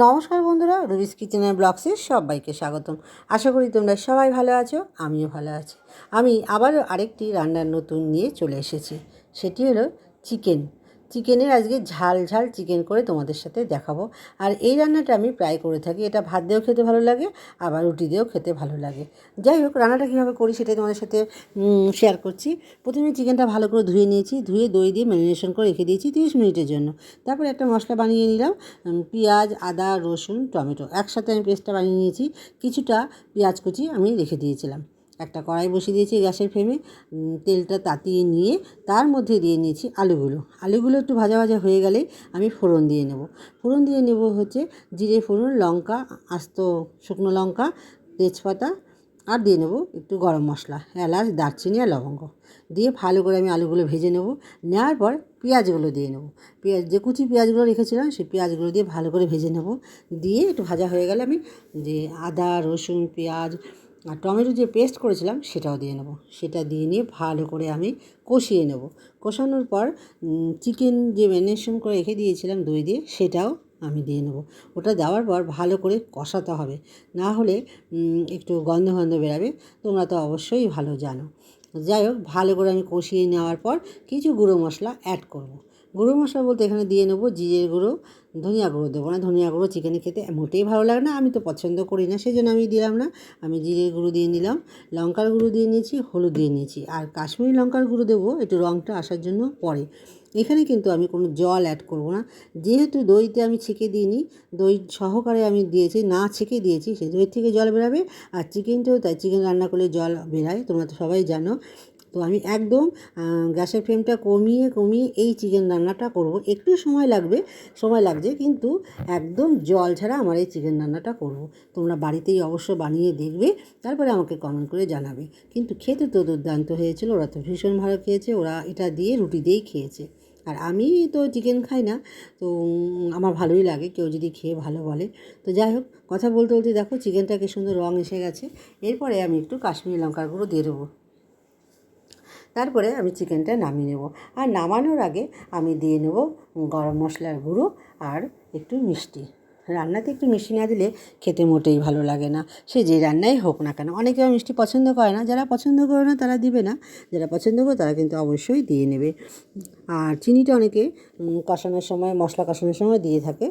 নমস্কার বন্ধুরা, রবিস কিচেনের ব্লগসে সবাইকে স্বাগতম। আশা করি তোমরা সবাই ভালো আছো, আমিও ভালো আছি। আমি আবারও আরেকটি রান্নার নতুন নিয়ে চলে এসেছি, সেটি হলো চিকেন। চিকেনের আজকে ঝাল ঝাল চিকেন করে তোমাদের সাথে দেখাবো। আর এই রান্নাটা আমি প্রায় করে থাকি। এটা ভাত দিয়েও খেতে ভালো লাগে, আবার রুটি দিয়েও খেতে ভালো লাগে। যাই হোক, রান্নাটা কীভাবে করি সেটাই তোমাদের সাথে শেয়ার করছি। প্রথমে চিকেনটা ভালো করে ধুয়ে নিয়েছি, ধুয়ে দই দিয়ে ম্যারিনেশন করে রেখে দিয়েছি তিরিশ মিনিটের জন্য। তারপরে একটা মশলা বানিয়ে নিলাম পেঁয়াজ, আদা, রসুন, টমেটো। একসাথে আমি পেস্টটা বানিয়ে নিয়েছি। কিছুটা পেঁয়াজ কুচি আমি রেখে দিয়েছিলাম। একটা কড়াই বসিয়ে দিয়েছি গ্যাসের ফ্লেমে তেলটা তাতিয়ে নিয়ে তার মধ্যে দিয়ে নিয়েছি আলুগুলো। আলুগুলো একটু ভাজা ভাজা হয়ে গেলে আমি ফোড়ন দিয়ে নেব। ফোড়ন দিয়ে নেব হচ্ছে জিরে ফোড়ন, লঙ্কা, আস্ত শুকনো লঙ্কা, তেজপাতা আর দিয়ে নেব একটু গরম মশলা, এলাচ, দারচিনি আর লবঙ্গ। দিয়ে ভালো করে আমি আলুগুলো ভেজে নেব। নেওয়ার পর পেঁয়াজগুলো দিয়ে নেব। পেঁয়াজ, যে কুচি পেঁয়াজগুলো রেখেছিলাম সেই পেঁয়াজগুলো দিয়ে ভালো করে ভেজে নেব। দিয়ে একটু ভাজা হয়ে গেলে আমি যে আদা, রসুন, পেঁয়াজ আর টমেটো যে পেস্ট করেছিলাম সেটাও দিয়ে নেব। সেটা দিয়ে নিয়ে ভালো করে আমি কষিয়ে নেব। কষানোর পর চিকেন যে ম্যারিনেশন করে রেখে দিয়েছিলাম দই দিয়ে, সেটাও আমি দিয়ে নেব। ওটা দেওয়ার পর ভালো করে কষাতে হবে। না হলে একটু গন্ধ গন্ধ বেরাবে। তোমরা তো অবশ্যই ভালো জানো। যাই হোক, ভালো করে আমি কষিয়ে নেওয়ার পর কিছু গুঁড়ো মশলা অ্যাড করব। গুঁড়ো মশলা বলতে এখানে দিয়ে নেব জিরের গুঁড়ো, ধনিয়া গুঁড়ো দেবো না। ধনিয়া গুঁড়ো চিকেনে খেতে মোটেই ভালো লাগে না, আমি তো পছন্দ করি না সেই জন্য আমি দিলাম না। আমি জিরের গুঁড়ো দিয়ে নিলাম, লঙ্কার গুঁড়ো দিয়ে নিয়েছি, হলুদ দিয়ে নিয়েছি। আর কাশ্মীরি লঙ্কার গুঁড়ো দেবো, একটু রঙটা আসার জন্য পরে। এখানে কিন্তু আমি কোনো জল অ্যাড করব না। যেহেতু দইতে আমি ছেঁকে দিইনি, দই সহকারে আমি দিয়েছি, না ছেঁকে দিয়েছি সেই দই থেকে জল বেরাবে। আর চিকেনটাও তাই, চিকেন রান্না করলে জল বেরায়, তোমরা তো সবাই জানো। তো আমি একদম গ্যাসের ফ্লেমটা কমিয়ে কমিয়ে এই চিকেন রান্নাটা করব। একটু সময় লাগবে, সময় লাগছে কিন্তু একদম জল ছাড়া আমার এই চিকেন রান্নাটা করব। তোমরা বাড়িতেই অবশ্য বানিয়ে দেখবে, তারপরে আমাকে কমেন্ট করে জানাবে। কিন্তু খেতে তো দুর্দান্ত হয়েছিল, ওরা তো ভীষণ ভালো খেয়েছে, ওরা এটা দিয়ে রুটি দিয়েই খেয়েছে। আর আমি তো চিকেন খাই না, তো আমার ভালোই লাগে, কেউ যদি খেয়ে ভালো বলে। তো যাই হোক, কথা বলতে বলতে দেখো, চিকেনটা কি সুন্দর রঙ এসে গেছে। এরপরে আমি একটু কাশ্মীরি লঙ্কার গুঁড়ো দিয়ে দেবো। তারপরে আমি চিকেনটা নামিয়ে নেব। আর নামানোর আগে আমি দিয়ে নেব গরম মশলার গুঁড়ো আর একটু মিষ্টি। রান্নাতে একটু মিষ্টি না দিলে খেতে মোটেই ভালো লাগে না। সে যে রান্নাই হোক না কেন, অনেকে মিষ্টি পছন্দ করে না। যারা পছন্দ করে না তারা দিবে না। যারা পছন্দ করে তারা কিন্তু অবশ্যই দিয়ে নেবে। আর চিনিটা অনেকে কষানোর সময়, মশলা কষানোর সময় দিয়ে থাকে।